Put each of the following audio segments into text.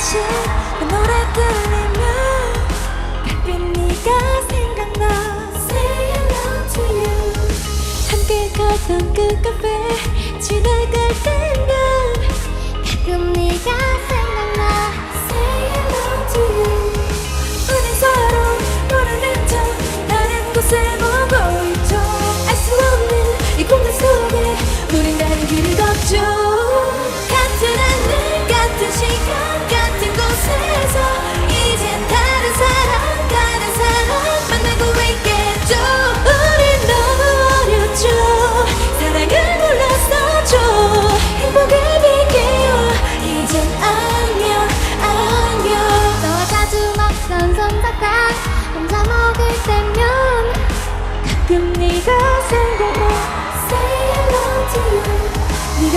다시 내 노래 들리면 b a 네가 생각나? Say I love to you. 함께 가던 그 카페 지나갈 때면 가끔 네가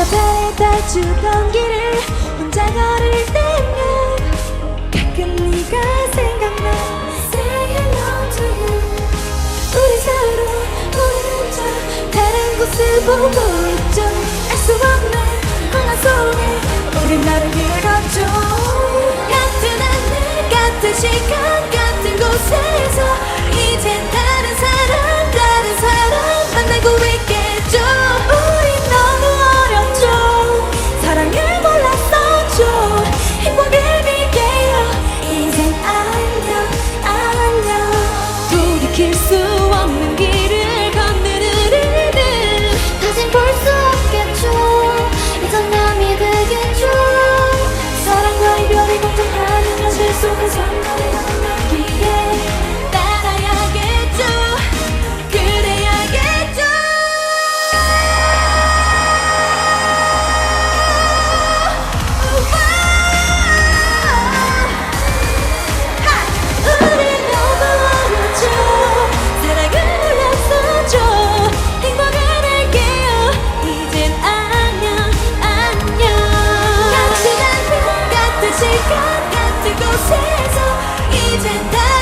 옆에 달쭉 번기를 혼자 걸을 때면 가끔 네가 생각나. Say hello to you. 우리 서로 우리 혼자 다른 곳을 보고 있죠. 알 수 없는 혼란 속에 우린 나를 잃었죠. 같은 하늘 같은 시간 같은 곳에서 이젠 다른 사람 다른 사람 만나고 있게 시간 같은 곳에서 이젠 다